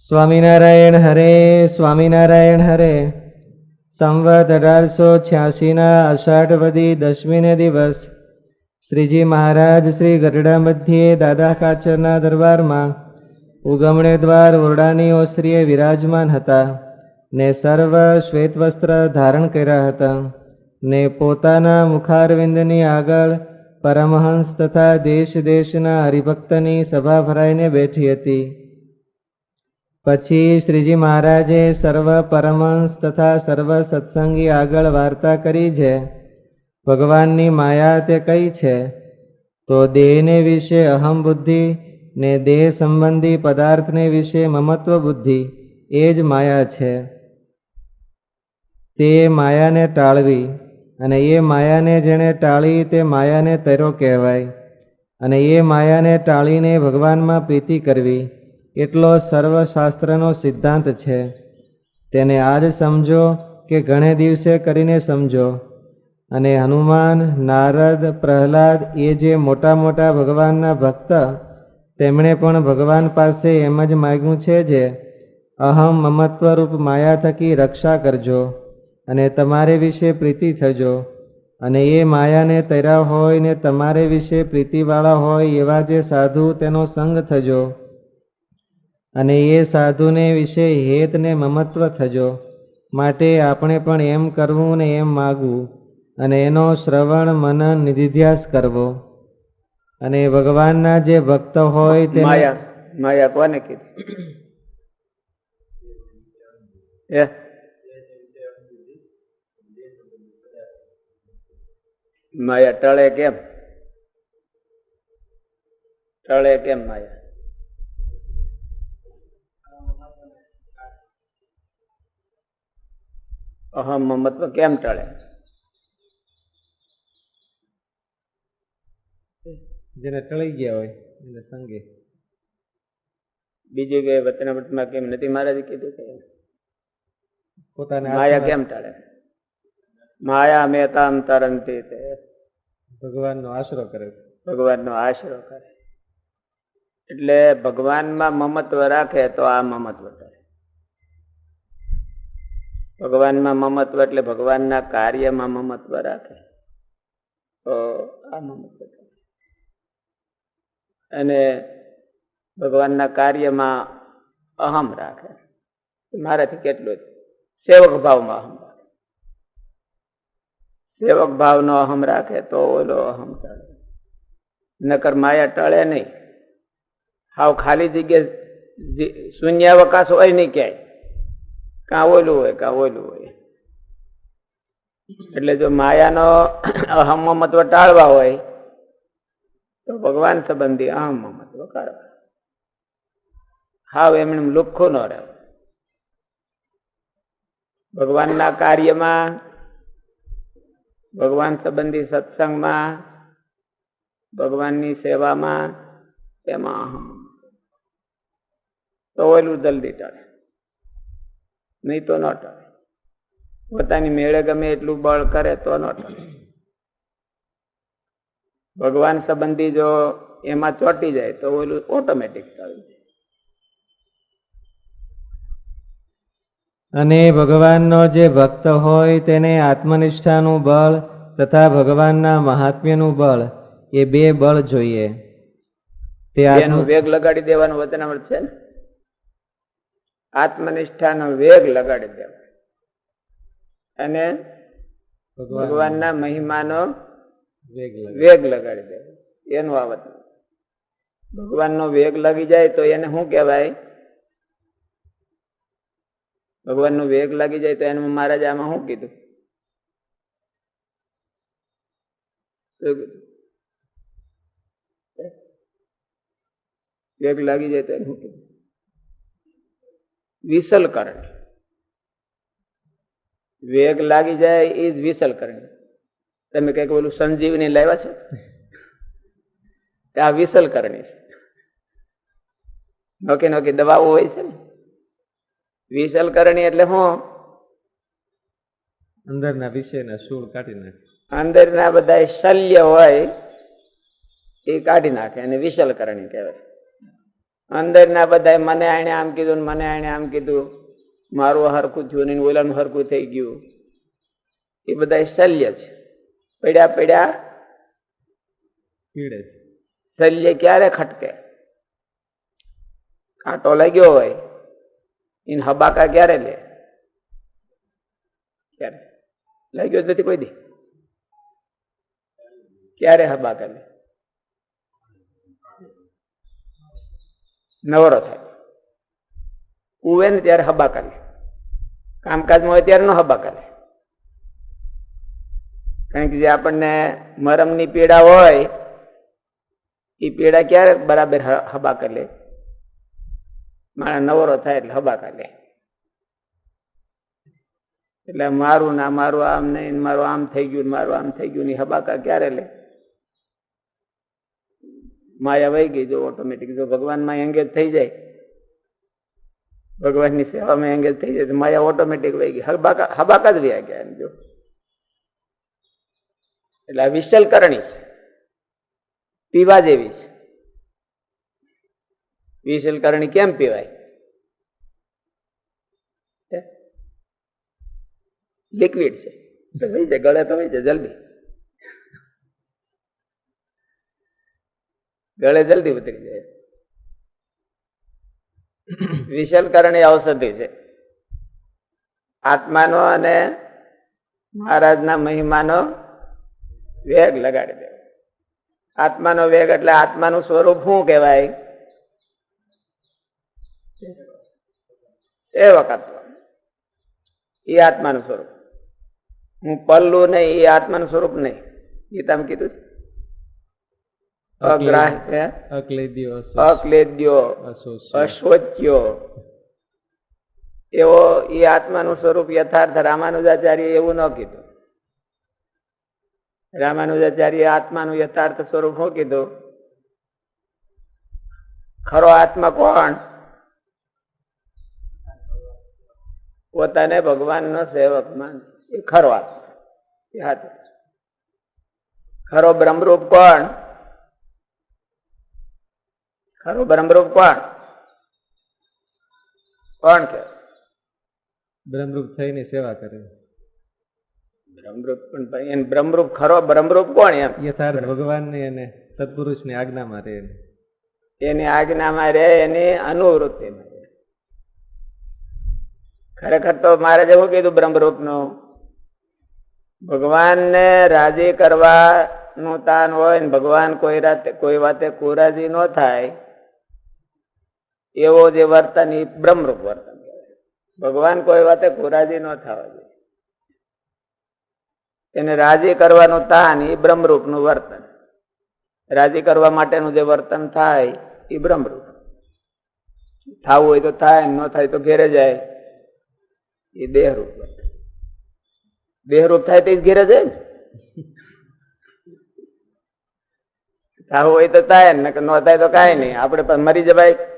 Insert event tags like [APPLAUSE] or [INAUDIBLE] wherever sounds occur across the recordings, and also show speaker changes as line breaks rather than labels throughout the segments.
સ્વામિનારાયણ હરે સ્વામિનારાયણ હરે. સંવત અઢારસો છ્યાસીના અષાઢવદી દસમીને દિવસ. શ્રીજી મહારાજ શ્રી ગઢડા મધ્યે દાદા કાચરના દરબારમાં ઉગમણે દ્વાર ઓરડાની ઓસરીએ વિરાજમાન હતા ને સર્વ શ્વેત વસ્ત્ર ધારણ કર્યા હતા ને પોતાના મુખારવિંદની આગળ પરમહંસ તથા દેશ દેશના હરિભક્તની સભા ભરાઈને બેઠી હતી. પછી શ્રીજી મહારાજે સર્વ પરમહંસ તથા સર્વ સત્સંગી આગળ વાર્તા કરી છે. ભગવાનની માયા તે કઈ છે? તો દેહને વિશે અહમ બુદ્ધિ ને દેહ સંબંધી પદાર્થને વિશે મમત્વ બુદ્ધિ, એ જ માયા છે. તે માયાને ટાળવી અને એ માયાને જેણે ટાળી તે માયાને તૈરો કહેવાય અને એ માયાને ટાળીને ભગવાનમાં પ્રીતિ કરવી. એટલો સર્વશાસ્ત્રનો સિદ્ધાંત છે. તેને આજ સમજો કે ઘણે દિવસે કરીને સમજો. અને હનુમાન, નારદ, પ્રહલાદ એ જે મોટા મોટા ભગવાનના ભક્ત, તેમણે પણ ભગવાન પાસે એમ જ માગ્યું છે જે, અહમ મમત્વરૂપ માયા થકી રક્ષા કરજો અને તમારે વિશે પ્રીતિ થજો. અને એ માયાને તૈરા હોય ને તમારે વિશે પ્રીતિવાળા હોય એવા જે સાધુ તેનો સંગ થજો. અને એ સાધુને વિશે હેત ને મમત્વ થજો. માટે આપણે પણ એમ કરવું ને એમ માગવું અને એનો શ્રવણ મનન નિધિધ્યાસ કરવો. અને ભગવાનના જે ભક્ત હોય તે
માયા માયા કોને કીધી? એ? માયા ટળે કેમ? ટળે કેમ માયા? અહમ મમત્વ કેમ ટળે?
જેને ટળી ગયા હોય એને સંગે.
બીજી કે વચનામૃતમાં કેમ નથી મહારાજે કીધું કે
પોતાને
માયા કેમ ટળે? માયા મેતામ તરંતી તે.
ભગવાનનો આશરો કરે છે.
ભગવાનનો આશરો કરે. એટલે ભગવાનમાં મમત્વ રાખે તો આ મમત્વ કરે ભગવાનમાં મમત્વ એટલે ભગવાનના કાર્યમાં મમત્વ રાખે. તો આ મમત્વ અને ભગવાનના કાર્યમાં અહમ રાખે. મારાથી કેટલું સેવક ભાવમાં અહમ રાખે. સેવક ભાવનો અહમ રાખે તો ઓલો અહમ ટળે. નકર માયા ટળે નહીં. હાવ ખાલી જગ્યા શૂન્યાવકાશ હોય નહીં ક્યાંય. કાં ઓલું હોય, કાવોલું હોય. એટલે જો માયાનો અહમ મમત્વ ટાળવા હોય, તો ભગવાન સંબંધી અહમ મમત્વ કરવા હાવ એમને લુખ્ખો ન રહે ભગવાનના કાર્યમાં, ભગવાન સંબંધી સત્સંગમાં, ભગવાનની સેવામાં તેમાં અહમ તો ઓલું જલ્દી ટળે. નહીં તો ન ટળે. પોતાની મેળે ગમે એટલું બળ કરે તો ન ટળે. ભગવાન સંબંધી જો એમાં ચોંટી જાય તો ઓલું ઓટોમેટિક ટળી જાય
અને ભગવાનનો જે ભક્ત હોય તેને આત્મનિષ્ઠાનું બળ તથા ભગવાનના મહાત્મ્યનું બળ એ બે બળ જોઈએ. તે આનું
વેગ લગાડી દેવાનું વચનામૃત છે ને? આત્મનિષ્ઠાનો વેગ લગાડી દેવો. અને
ભગવાન
ભગવાનના મહિમાનો
વેગ
લગાડી દેવો. એનું આવત ભગવાનનો વેગ લાગી જાય તો એને શું કહેવાય? ભગવાનનો વેગ લાગી જાય તો એને મહારાજ આમાં શું કીધું? વેગ લાગી જાય તો એને શું કીધું? વિસલ કરણી. વેગ લાગી જાય એ જ વિસલ કરણી. તમે કંઈક ઓલું સંજીવની લાવ્યા છો? આ વિસલ કરણી છે. નોકી નોકી દવાઓ હોય છે ને? વિસલ કરણી એટલે હું?
અંદરના વિષયના સૂળ કાઢી નાખે.
અંદરના બધા શલ્ય હોય એ કાઢી નાખે અને વિસલ કરણી કહેવાય. અંદરના બધા મને આણે આમ કીધું ને મને આણે આમ કીધું. મારું હરખું થયું ને ઓલાનું હરખું થઈ ગયું. એ બધા શલ્ય છે. પડ્યા પડ્યા
પીડે છે.
શલ્ય ક્યારે ખટકે? કાંટો લાગ્યો હોય એને હબાકા ક્યારે લે? ક્યારે? લાગ્યો જ નથી કોઈ દી. ક્યારે હબાકા લે? નવરો થાય. ઉવે ને ત્યારે હબા લે કામકાજમાં હોય ત્યારે ન હબા કરે. કારણ કે જે આપણને મરમની પીડા હોય એ પીડા ક્યારે બરાબર હબા કરી? લે મારા નવરો થાય એટલે હબા કરી. લે એટલે મારું ના મારું આમ નહીં મારું આમ થઈ ગયું મારું આમ થઈ ગયું ને હબાકા ક્યારે લે? માયા વહી ગઈ, જો ઓટોમેટિક જો ભગવાનમાં એંગેજ થઈ જાય, ભગવાનની સેવામાં એંગેજ થઈ જાય, તો માયા ઓટોમેટિક વહી ગઈ. હબાકા હબાકા જ વ્યા ગયા એમ જો. એટલે આ વિશલ કરણી છે. પીવા જેવી છે. વિશલ કરણી કેમ પીવાય? લિક્વિડ છે. તો વહી જાય, ગળે તો વહી જાય, જલ્દી. ગળે જલ્દી ઉતરી જાય. વિશલકરણ કરણી ઔષધિ છે. આત્માનો અને મહારાજના મહિમાનો વેગ લગાડી દેવો આત્માનો વેગ એટલે આત્માનું સ્વરૂપ શું કહેવાય? સેવકત્વ. એ આત્માનું સ્વરૂપ. હું પલ્લું નહીં, એ આત્માનું સ્વરૂપ નહીં. ગીતામાં કીધું છે?
અક્લેદ્યો
એવો એ આત્માનું સ્વરૂપ યથાર્થ રામાનુજાચાર્ય એવું ન કીધું. રામાનુજાચાર્ય આત્માનું યથાર્થ સ્વરૂપ શું કીધું? ખરો આત્મા કોણ? પોતાને ભગવાનનો સેવક માન. એ ખરો આત્મા. ખરો બ્રહ્મરૂપ કોણ? ખરો બ્રહ્મરૂપ કોણ કોણ કે?
બ્રહ્મરૂપ થઈને સેવા કરે.
બ્રહ્મરૂપ પણ એને બ્રહ્મરૂપ ખરો બ્રહ્મરૂપ કોણ એમ?
યથાર્થ ભગવાનને અને સત્પુરુષની આજ્ઞામાં રહે
એની. આજ્ઞામાં રહે એની અનુવૃત્તિમાં રહે. ખરેખર તો મહારાજે શું કીધું બ્રહ્મરૂપનું ભગવાનને રાજી કરવાનું તાન હોય ને ભગવાન કોઈ રાતે કોઈ વાતે કુરાજી ન થાય એવો જે વર્તન એ બ્રહ્મરૂપ વર્તન ભગવાન કોઈ વાતે ખોરાજી ન થવા જોઈએ એને રાજી કરવાનું તાન એ બ્રહ્મરૂપનું વર્તન. રાજી કરવા માટેનું જે વર્તન થાય એ બ્રહ્મરૂપ. થવું હોય તો થાય, ન થાય તો ઘેરે જાય. એ દેહરૂપ વર્તન. દેહરૂપ થાય તો ઘેરે જાય ને. થવું હોય તો થાય ન થાય તો કાંઈ નહીં. આપણે પણ મરી જવાય.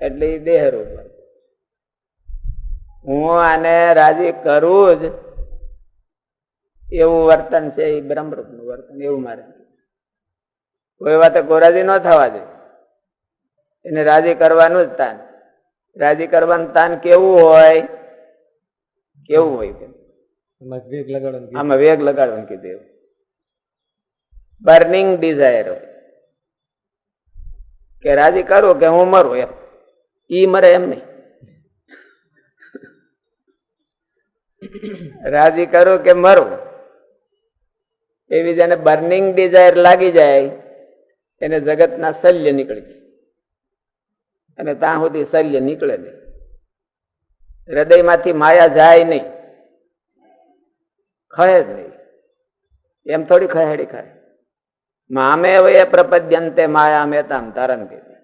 એટલે એ દેહરૂપ વર્તન હું આને રાજી કરું જ એવું વર્તન છે એ બ્રહ્મરૂપનું વર્તન એવું મારે. કોઈ વાતે ગોરાજી ન થવા દે. એને રાજી કરવાનું જ તાન. રાજી કરવાનું તાન કેવું હોય? કેવું હોય
વેગ લગાડવાનું.
આમાં વેગ લગાડવાનું કીધું. એવું બર્નિંગ ડિઝાયર હોય. કે રાજી કરું કે હું મરું એમ. ઈ મરે એમ નહીં. રાજી કરું કે મરું. એવી જેને બર્નિંગ ડિઝાયર લાગી જાય, એને જગતના શલ્ય નીકળી જાય. અને ત્યાં સુધી શલ્ય નીકળે નહીં. હૃદયમાંથી માયા જાય નહીં. ખય જ નહીં. એમ થોડી ખહેડી ખાય. મામે વયે પ્રપદ્યંતે માયા મેતામ તારણ કીધું.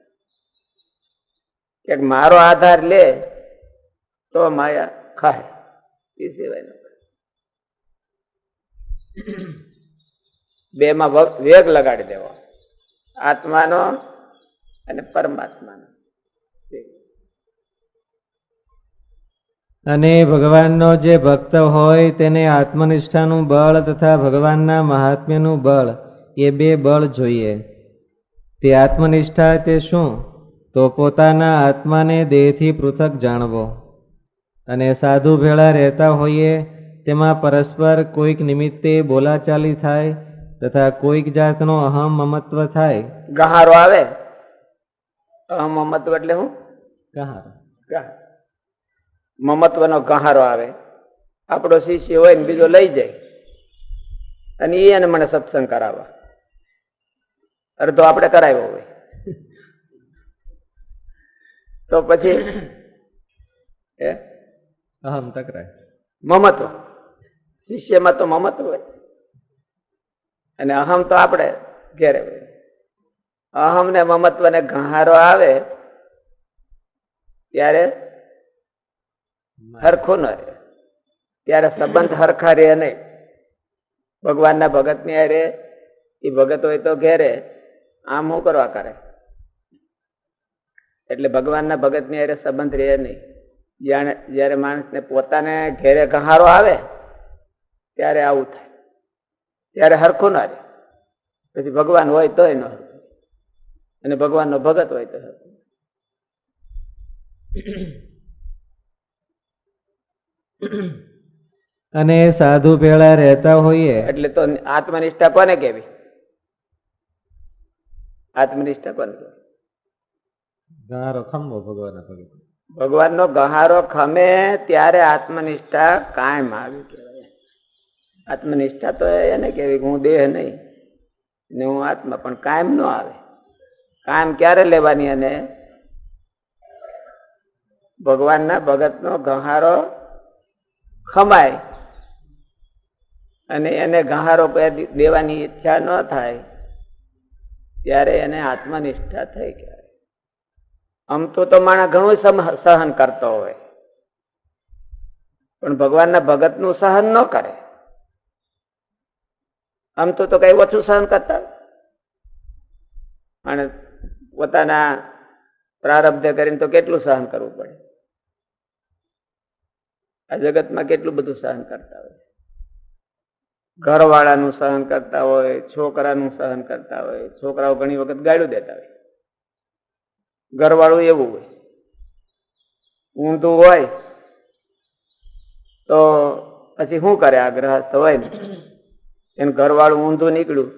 કે મારો આધાર લે તો માયા ખાય. એ સિવાય બે માં વેગ લગાડી દેવો. આત્માનો અને પરમાત્માનો
અને ભગવાનનો જે ભક્ત હોય તેને આત્મનિષ્ઠાનું બળ તથા ભગવાનના મહાત્મ્યનું બળ, એ બે બળ જોઈએ. તે આત્મનિષ્ઠા તે શું? તો પોતાના આત્માને દેહથી પૃથક જાણવો. અને સાધુ ભેળા રહેતા હોઈએ તેમાં પરસ્પર કોઈક નિમિત્તે બોલાચાલી થાય તથા કોઈક જાતનો અહમ મમત્વ થાય.
ગહારો આવે? અહમ મમત્વ એટલે
હું?
ગહારો. મમત્વનો ગહારો આવે. આપણો શિષ્ય હોય ને બીજો લઈ જાય. અને એને મને સત્સંગ કરાવવા. અરે તો આપણે કરાવ્યો હોય. તો પછી? [LAUGHS] એ
અહમ તકરાય
મમત્વ. શિષ્યમાં તો મમત્વ હોય. અને અહમ તો આપણે ઘેરે હોય. અહમ ને મમત્વ ને ગહારો આવે ત્યારે હરખું ન રહે. ત્યારે સંબંધ હરખા રહે નહીં. ભગવાનના ભગતની રે એ ભગત હોય તો ઘેરે. આમ હું કરવા કરે? એટલે ભગવાનના ભગતની અરે સંબંધ રહે નહીં. જાણે જ્યારે માણસને પોતાને ઘેરે ગહારો આવે ત્યારે આવું થાય. ત્યારે હરખું ના રહે. પછી ભગવાન હોય તોય ન અને ભગવાનનો ભગત હોય તો.
અને સાધુ ભેળા રહેતા હોઈએ.
એટલે તો આત્મનિષ્ઠા કોને કેવી આત્મનિષ્ઠા કોને કહેવાય
ગારો ખમવો ભગવાનના પગે
ભગવાનનો ગહારો ખમે ત્યારે આત્મનિષ્ઠા કાયમ આવી કહેવાય. આત્મનિષ્ઠા તો એને કેવી કે હું દેહ નહીં, ને હું આત્મા, પણ કાયમ ન આવે. કાયમ ક્યારે લેવાની અને ભગવાનના ભગતનો ગહારો ખમાય, અને એને ગહારો દેવાની ઈચ્છા ન થાય, ત્યારે એને આત્મનિષ્ઠા થઈ કહેવાય. આમ તો તો માણસ ઘણું સહન કરતો હોય. પણ ભગવાનના ભગતનું સહન ન કરે. આમ તો તો કઈ ઓછું સહન કરતા. અને પોતાના પ્રારબ્ધ કરીને તો કેટલું સહન કરવું પડે? આ જગતમાં કેટલું બધું સહન કરતા હોય? ઘરવાળાનું સહન કરતા હોય, છોકરાનું સહન કરતા હોય, છોકરાઓ ઘણી વખત ગાળું દેતા હોય. ઘરવાળું એવું હોય. ઊંધું હોય તો પછી શું કરે આ ગ્રહસ્થ હોય ને. એનું ઘરવાળું ઊંધું નીકળ્યું.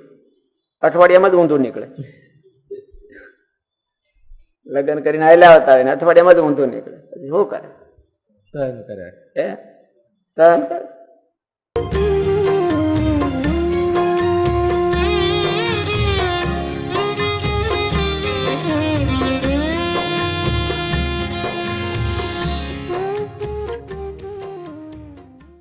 અઠવાડિયામાં જ ઊંધું નીકળે. લગ્ન કરીને આયલા હોય ને અઠવાડિયામાં જ ઊંધું નીકળે. પછી શું કરે?
સહન કરે.
સહન કરે.